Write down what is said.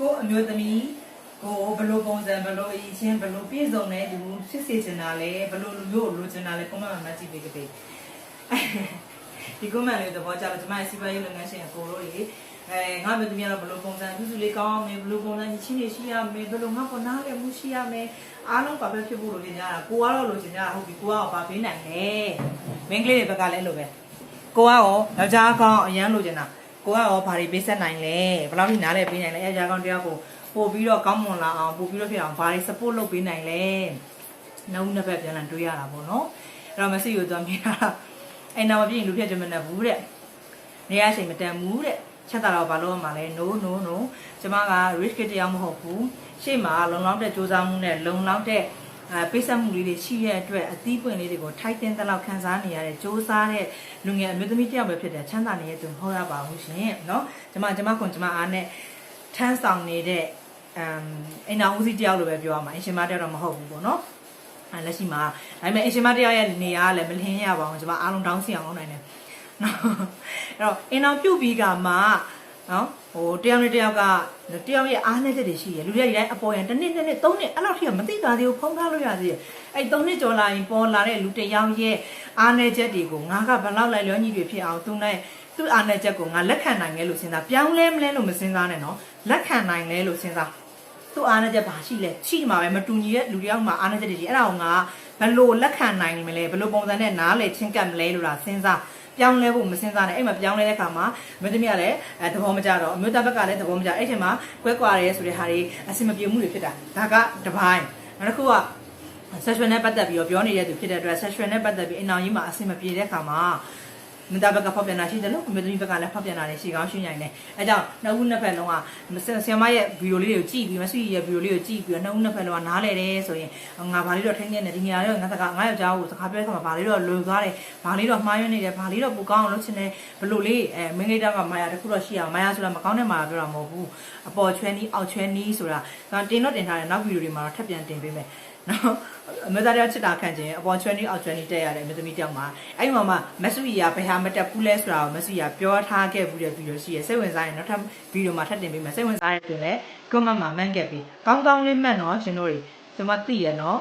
ကိုအမျိုးသမီးကိုဘလို့ပုံစံဘလို့အရင်ချင်းဘလို့ပြည့်စုံတဲ့လူဖြစ်စေချင်တာလဲဘလို့လူမျိုးကိုလိုချင်တာလဲကွန်မန့်မှာမှတ်ကြည့်ပေးကြပေးဒီကွန်မန့်လေးသဘောကျတော့ကျွန်မရဲ့စီးပွားရေးလုပ်ငန်းရှင်ကိုတို့လေအဲငါမျိုးသမီးကတော့ဘလို့ပုံစံသူစုလေးကောင်းအောင်မယ်ဘလို့ပုံစံချင်းချင်းရှိရမယ်ဘလို့ငါပေါ်နားလည်းမှုရှိရမယ်အားလုံးပါပဲဖြစ်ဖို့လိုချင်ကြတာကိုကတော့လိုချင်ကြတာဟုတ်ပြီကိုကတော့ပါပေးနိုင်တယ်မင်းကလေးတွေဘက်ကလည်းအဲ့လိုပဲကိုကရောယောက်ျားကောင်းအရန်လိုချင်တာ ကိုကရောဘာတွေပေးဆက်နိုင်လဲဘယ်လောက်ထိနားလဲပေးနိုင်လဲယောက်ျားကောင်းတယောက်ကိုပို့ပြီးတော့ကောင်းမွန်လာအောင်ပို့ပြီးတော့ဖြစ်အောင်ဘာတွေ support လုပ်ပေးနိုင်လဲနောက်နှစ်ဘက်ပြန်လည်တွေးရတာပေါ့နော်အဲ့တော့မဆီကိုသွားမြင်တာအဲ့နာမပြည့်လူဖြစ်ကြမနဲ့ဘူးတဲ့နေရချိန်မတန်ဘူးတဲ့ချက်တာတော့ဘာလို့မှလဲ no no no ကျမက risk တယောက်မဟုတ်ဘူးရှေ့မှာလုံလောက်တဲ့စူးစမ်းမှုနဲ့လုံလောက်တဲ့ အဲပိတ်ဆက်မှုလေးတွေရှိရဲ့အတွက်အသီးပွင့်လေးတွေကိုထိုက်တင်တဲ့လောက်ခံစားနေရတဲ့စူးစမ်းတဲ့လူငယ်အမျိုးသမီးတယောက်ပဲဖြစ်တဲ့ချမ်းသာနေတဲ့သူမဟုတ်ရပါဘူးရှင်เนาะကျမကျမကွန်ကျမအားနဲ့ထမ်းဆောင်နေတဲ့အမ်အိမ်နာဦးစီးတယောက်လိုပဲပြောရမှာအင်ရှင်မတယောက်တော့မဟုတ်ဘူးပေါ့เนาะအဲလက်ရှိမှာဒါပေမဲ့အင်ရှင်မတယောက်ရဲ့နေရာကလည်းမလင်းရပါဘူးကျမအားလုံးတောင်းစီအောင်လုပ်နိုင်တယ်နော်အဲ့တော့အင်အောင်ပြုတ်ပြီးကမှ နော်ဟိုတယောက်နဲ့တယောက်ကတယောက်ရဲ့အားနည်းချက်တွေရှိရလူတွေဒီတိုင်းအပေါ်ရန်တစ်နှစ်တစ်နှစ်သုံးနှစ်အဲ့လောက်ထိကမသိတာတွေကိုဖုံးထားလို့ရသေးတယ်အဲ့သုံးနှစ်ကျော်လာရင်ပေါ်လာတဲ့လူတယောက်ရဲ့အားနည်းချက်တွေကိုငါကဘယ်လောက်လိုက်လျောညီတွေဖြစ်အောင်သူနဲ့သူ့အားနည်းချက်ကိုငါလက်ခံနိုင်လဲလို့စဉ်းစားပြောင်းလဲမလဲလို့မစဉ်းစားနဲ့နော်လက်ခံနိုင်လဲလို့စဉ်းစားသူ့အားနည်းချက်ဘာရှိလဲရှိမှာပဲမတူညီတဲ့လူတယောက်မှာအားနည်းချက်တွေရှိအဲ့ဒါကိုငါဘယ်လိုလက်ခံနိုင်မလဲဘယ်လိုပုံစံနဲ့နားလေချင်းကပ်မလဲလို့လားစဉ်းစား ပြောင်းလဲဖို့မစဉ်းစားနဲ့အဲ့မှာပြောင်းလဲတဲ့ခါမှာအမျိုးသမီးကလည်းအဲသဘောမကျတော့အမျိုးသားဘက်ကလည်းသဘောမကျအဲ့ချိန်မှာကွဲကွာရဲဆိုတဲ့ဟာတွေအဆင်မပြေမှုတွေဖြစ်တာဒါကတပိုင်းနောက်တစ်ခုက sexual နဲ့ပတ်သက်ပြီးတော့ပြောနေတဲ့သူဖြစ်တဲ့အတွက် sexual နဲ့ပတ်သက်ပြီးအနောက်ကြီးမှာအဆင်မပြေတဲ့ခါမှာ မင်းသားဘက်ကဖောက်ပြန်တာရှိတယ်လို့အမျိုးသမီးဘက်ကလည်းဖောက်ပြန်တာလည်းရှိကောင်းရှိနိုင်တယ်အဲကြောင့်နှစ်ဦးနှစ်ဖက်လုံးကဆရာမရဲ့ဗီဒီယိုလေးတွေကိုကြည့်ပြီးမဆွေရဲ့ဗီဒီယိုလေးကိုကြည့်ပြီးတော့နှစ်ဦးနှစ်ဖက်လုံးကနားလဲတယ်ဆိုရင်ငါဘာလေးတော့ထိန်းနေတယ်ဒီနေရာတော့ငါစကားငါယောက်ျားကိုစကားပြောတဲ့ခါမှာဘာလေးတော့လွန်သွားတယ်ဘာလေးတော့မှားရွံ့နေတယ်ဘာလေးတော့ပူကောင်းအောင်လုပ်ချင်တယ်ဘလို့လေးအဲမင်းလေးတော့ကမာယာတစ်ခုတော့ရှိအောင်မာယာဆိုတာမကောင်းတဲ့မာယာပြောတာမဟုတ်ဘူးအပေါ်ချွဲနီးအောက်ချွဲနီးဆိုတာတင်တော့တင်ထားတယ်နောက်ဗီဒီယိုတွေမှာတော့ထပ်ပြန်တင်ပေးမယ် နော်အမေသားတယောက်ချစ်တာခံခြင်းအပေါ်ချွဲနီးအောက်ချွဲနီးတက်ရတယ်အမေသမီးတယောက်မှာအဲ့ဒီမှာမှမဆူရီယာဘယ်ဟာမတက်ဘူးလဲဆိုတာကိုမဆူရီယာပြောထားခဲ့ဘူးတဲ့ဗီဒီယိုရှိရစိတ်ဝင်စားရင်နောက်ထပ်ဗီဒီယိုမှာထပ်တင်ပေးမယ်စိတ်ဝင်စားရင်တွင်လည်းကွန်မန့်မှာမှန်းခဲ့ပြီးကောင်းကောင်းလေးမှတ်နော်ရှင်တို့တွေကျွန်မသိရနော်